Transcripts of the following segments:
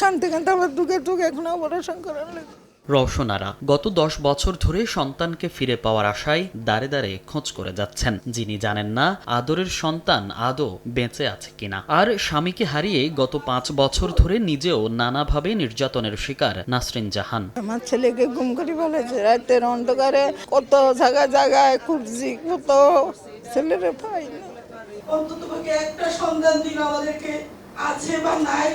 কানতে কানতে আমার দুঃখে দুঃখে এখন অপারেশন করার লাগে। রওশনারা গত দশ বছর ধরে সন্তানকে ফিরে পাওয়ার আশায় দাঁড়ে দাঁড়ে খোঁজ করে যাচ্ছেন। যিনি জানেন না আদরের সন্তান আদৌ বেঁচে আছে কিনা। আর স্বামীকে হারিয়ে গত পাঁচ বছর ধরে নিজেও নানাভাবে নির্যাতনের শিকার নাসরিন জাহান। আমার ছেলেকে গুম করে ফেলেছে রাতের অন্ধকারে কত জায়গা জায়গায় খুঁজছি কত ছেলেরে পাই না। অন্তত একটা সন্ধান দিন আমাদেরকে আছে বা নাই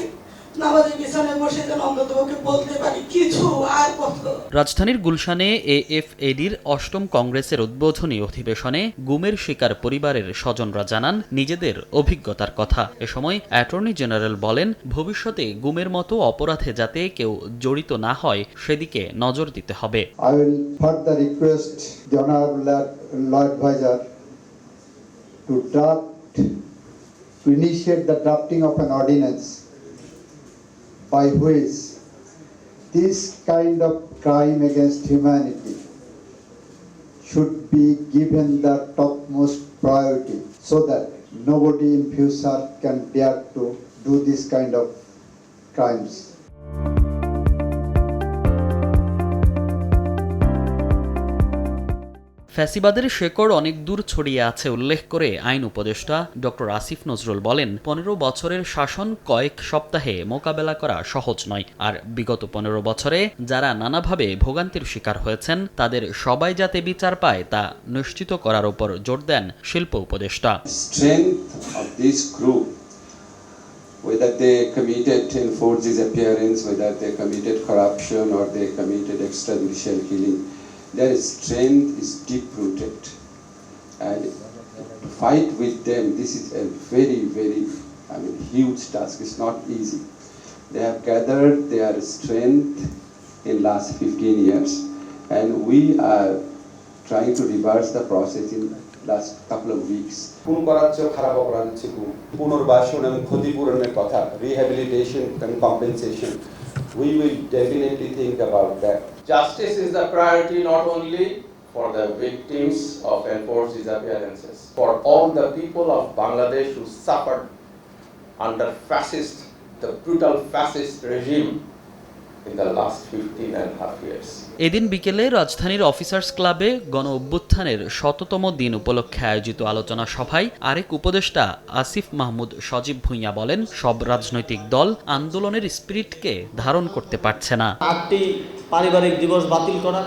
রাজধানীর গুলশানে এএফএডির অষ্টম কংগ্রেসের উদ্বোধনী অধিবেশনে গুমের শিকার পরিবারের স্বজনরা জানান নিজেদের অভিজ্ঞতার কথা। এ সময় অ্যাটর্নি জেনারেল বলেন ভবিষ্যতে গুমের মতো অপরাধে যাতে কেউ জড়িত না হয় সেদিকে নজর দিতে হবে। By which this kind of crime against humanity should be given the topmost priority so that nobody in future can dare to do this kind of crimes. ফ্যাসিবাদের শেকড় অনেক দূর ছড়িয়ে আছে উল্লেখ করে আইন উপদেষ্টা ডক্টর আসিফ নজরুল বলেন পনেরো বছরের শাসন কয়েক সপ্তাহে মোকাবেলা করা সহজ নয়। আর বিগত পনেরো বছরে যারা নানাভাবে ভোগান্তির শিকার হয়েছেন তাদের সবাই যাতে বিচার পায় তা নিশ্চিত করার উপর জোর দেন শিল্প উপদেষ্টা। Whether they committed in enforced disappearance, whether they committed corruption or they committed extrajudicial killing, their strength is deep rooted. And to fight with them, this is a very, very, I mean, huge task. It's not easy. They have gathered their strength in last 15 years, and we are trying to reverse the process in last couple of weeks. খুন করার চেয়েও খারাপ অপরাধ হচ্ছে গুম পুনর্বাসন এবং ক্ষতিপূরণের কথা rehabilitation and compensation we will definitely think about that. Justice is the priority not only for the victims of enforced disappearances, for all the people of Bangladesh who suffered under fascist, the brutal fascist regime এদিন বিকেলে রাজধানীর officers ক্লাবে গণ অভ্যুত্থানের শততম দিন উপলক্ষে আয়োজিত আলোচনা সভায় আরেক উপদেষ্টা আসিফ মাহমুদ সজীব ভুঁইয়া বলেন সব রাজনৈতিক দল আন্দোলনের স্পিরিটকে ধারণ করতে পারছে না। আটটি পারিবারিক দিবস বাতিল করা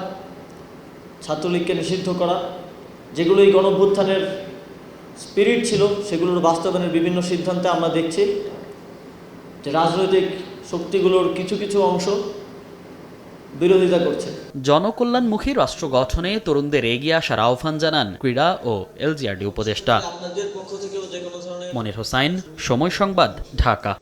ছাত্রলীগকে নিষিদ্ধ করা যেগুলো এই গণভ্যুত্থানের স্পিরিট ছিল সেগুলোর বাস্তবায়নের বিভিন্ন সিদ্ধান্তে আমরা দেখছি যে রাজনৈতিক শক্তিগুলোর কিছু কিছু অংশ বিরোধিতা করছে। জনকল্যাণমুখী রাষ্ট্র গঠনে তরুণদের এগিয়ে আসার আহ্বান জানান ক্রীড়া ও এলজিআরডি উপদেষ্টা। মনির হোসাইন সময় সংবাদ ঢাকা।